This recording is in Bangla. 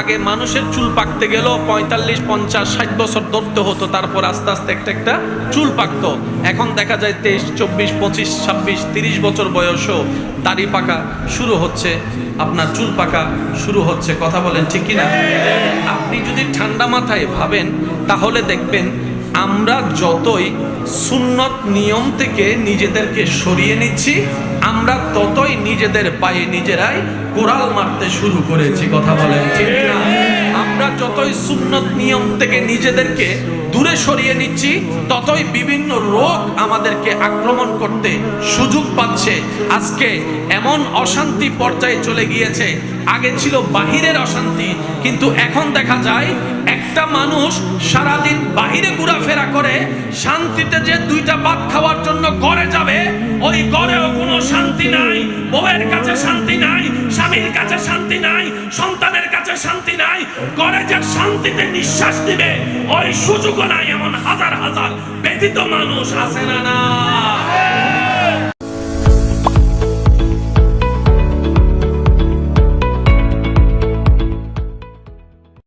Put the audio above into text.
আগে মানুষের চুল পাকতে গেল, পঁয়তাল্লিশ, পঞ্চাশ, ষাট বছর ধরতে হতো, তারপর আস্তে আস্তে একটা একটা চুল পাকতো। এখন দেখা যায় তেইশ, চব্বিশ, পঁচিশ, ছাব্বিশ, তিরিশ বছর বয়সও দাড়ি পাকা শুরু হচ্ছে, আপনার চুল পাকা শুরু হচ্ছে। কথা বলেন ঠিক কিনা? আপনি যদি ঠান্ডা মাথায় ভাবেন, তাহলে দেখবেন আমরা যতই সুন্নত নিয়ম থেকে নিজেদেরকে সরিয়ে নিচ্ছি, আমরা ততই নিজেদের পায়ে নিজেরাই কোরাল মারতে শুরু করেছি, কথা বলেন ঠিক না? আমরা যতই সুন্নত নিয়ম থেকে নিজেদেরকে দূরে সরিয়ে নিচ্ছি, ততই বিভিন্ন রোগ আমাদেরকে আক্রমণ করতে সুযোগ পাচ্ছে। আজকে এমন অশান্তি পর্যায়ে চলে গিয়েছে, আগে ছিল বাহিরের অশান্তি, কিন্তু এখন দেখা যায় একটা মানুষ সারাদিন বাহিরে ঘোরাফেরা করে, শান্তিতে যে দুইটা ভাত খাওয়ার জন্য ঘরে যাবে, ওই ঘরেও কোনো শান্তি নাই, বউয়ের কাছে শান্তি নাই, স্বামীর কাছে শান্তি নাই, সন্তানের কাছে শান্তি নাই, ঘরে যে শান্তিতে নিঃশ্বাস দিবে ওই সুযোগও নাই, এমন হাজার হাজার ব্যতীত মানুষ আছে না না